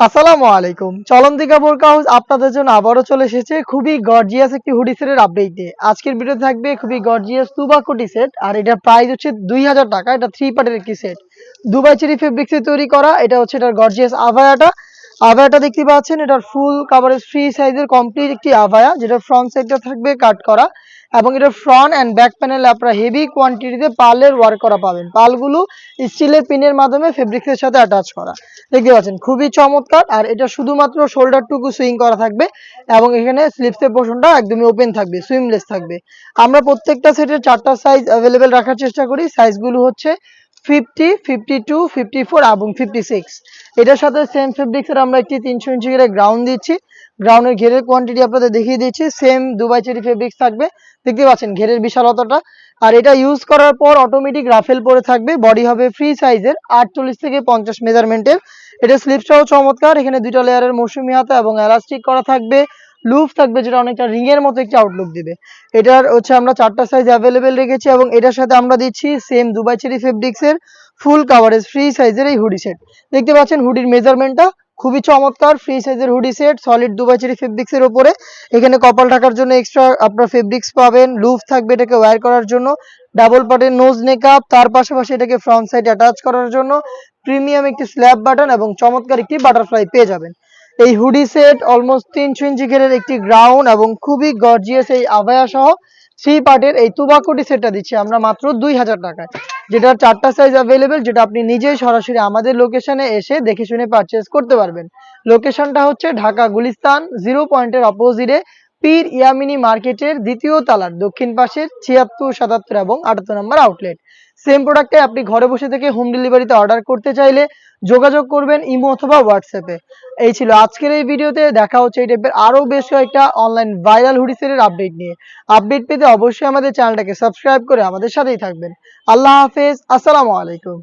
আসসালামু আলাইকুম। চলন্তিকা বোরকা হাউস আপনাদের জন্য আবারও চলে এসেছে খুবই গর্জিয়াস একটি হুডি সেটের আপডেট দিয়ে আজকের ভিডিও থাকবে খুবই গর্জিয়াস তুবা কোটি সেট আর এটার প্রাইস হচ্ছে দুই হাজার টাকা, এটা থ্রি পার্টের একটি সেট দুবাই চেরি ফেব্রিক্সে তৈরি করা, এটা হচ্ছে এটার গর্জিয়াস আভায়াটা। আভায়াটা দেখতে পাচ্ছেন, এটার ফুল কাভারেজ ফ্রি সাইজের কমপ্লিট একটি আভায়া যেটা ফ্রন্ট সাইডটা থাকবে কাট করা। এবং এটা ফ্রন্ট অ্যান্ড ব্যাক প্যানেলে আপনারা হেভি কোয়ান্টিটিতে পালের ওয়ার্ক করা পাবেন। পালগুলো স্টিলের পিনের মাধ্যমে ফেব্রিক্সের সাথে অ্যাটাচ করা। দেখতে পাচ্ছেন, খুবই চমৎকার। আর এটা শুধুমাত্র শোল্ডারটুকু সুইং করা থাকবে এবং এখানে স্লিপসের পোর্শনটা একদমই ওপেন থাকবে সুইমলেস থাকবে। আমরা প্রত্যেকটা সেটের চারটা সাইজ অ্যাভেলেবেল রাখার চেষ্টা করি। সাইজগুলো হচ্ছে fifty fifty two fifty four এবং ফিফটি সিক্স এটার সাথে সেম ফেব্রিক্সের আমরা একটি তিনশো ইঞ্চি করে গ্রাউন্ড দিচ্ছি। গ্রাউন্ডের ঘেরের কোয়ান্টিটি আপনাদের দেখিয়ে দিচ্ছি। সেম দুবাই চেরি ফেব্রিক্স থাকবে। দেখতে পাচ্ছেন ঘেরের বিশালতাটা। আর এটা ইউজ করার পর অটোমেটিক রাফেল পরে থাকবে। বডি হবে ফ্রি সাইজের আটচল্লিশ থেকে পঞ্চাশ মেজারমেন্টের এটা স্লিপসটাও চমৎকার। এখানে দুইটা লেয়ারের মৌসুমি হাতা এবং এলাস্টিক করা থাকবে। লুপ থাকবে যেটা অনেকটা রিং এর মতো একটি আউটলুক দিবে। এটার হচ্ছে আমরা চারটা সাইজ অ্যাভেলেবেল রেখেছি এবং এটার সাথে আমরা দিচ্ছি সেম দুবাই চেরি ফেব্রিক্সের ফুল কাভারেজ ফ্রি সাইজের এই হুডি সেট দেখতে পাচ্ছেন হুডির মেজারমেন্টটা খুবই চমৎকার ফ্রি সাইজের hoodie set solid Dubai cherry ফেব্রিক্সের উপরে। এখানে কপাল ঢাকার জন্য এক্সট্রা আপনার ফেব্রিক্স পাবেন লুপ থাকবে এটাকে ওয়্যার করার জন্য। ডাবল পার্টের নোজ নেকআপ তার পাশাপাশি এটাকে ফ্রন্ট সাইড অ্যাটাচ করার জন্য। প্রিমিয়াম একটি স্ল্যাব বাটন এবং চমৎকার একটি বাটারফ্লাই পেয়ে যাবেন। এই হুডি সেট অলমোস্ট তিনশো ইঞ্চি ঘেরের একটি গ্রাউন্ড এবং খুবই গর্জিয়াস এই আবায়া সহ থ্রি পার্টের এই তুবাকুটি সেটটা দিচ্ছি আমরা মাত্র দুই হাজার টাকায়। যেটা চারটা সাইজ অ্যাভেলেবেল যেটা আপনি নিজেই সরাসরি আমাদের লোকেশনে এসে দেখে শুনে পারচেস করতে পারবেন। লোকেশনটা হচ্ছে ঢাকা গুলিস্তান জিরো পয়েন্টের অপোজিটে পীর ইয়ামিনী মার্কেটের দ্বিতীয় তালার দক্ষিণ পাশের ছিয়াত্তর, সাতাত্তর এবং আটাত্তর নম্বর আউটলেট সেম প্রোডাক্টে আপনি ঘরে বসে থেকে হোম ডেলিভারিতে অর্ডার করতে চাইলে যোগাযোগ করবেন ইমো অথবা হোয়াটসঅ্যাপে। এই ছিল আজকের এই ভিডিওতে, দেখা হচ্ছে এই টাইপের আরও বেশ কয়েকটা অনলাইন ভাইরাল হুডিসের আপডেট নিয়ে। আপডেট পেতে অবশ্যই আমাদের চ্যানেলটাকে সাবস্ক্রাইব করে আমাদের সাথেই থাকবেন। আল্লাহ হাফেজ, আসসালামু আলাইকুম।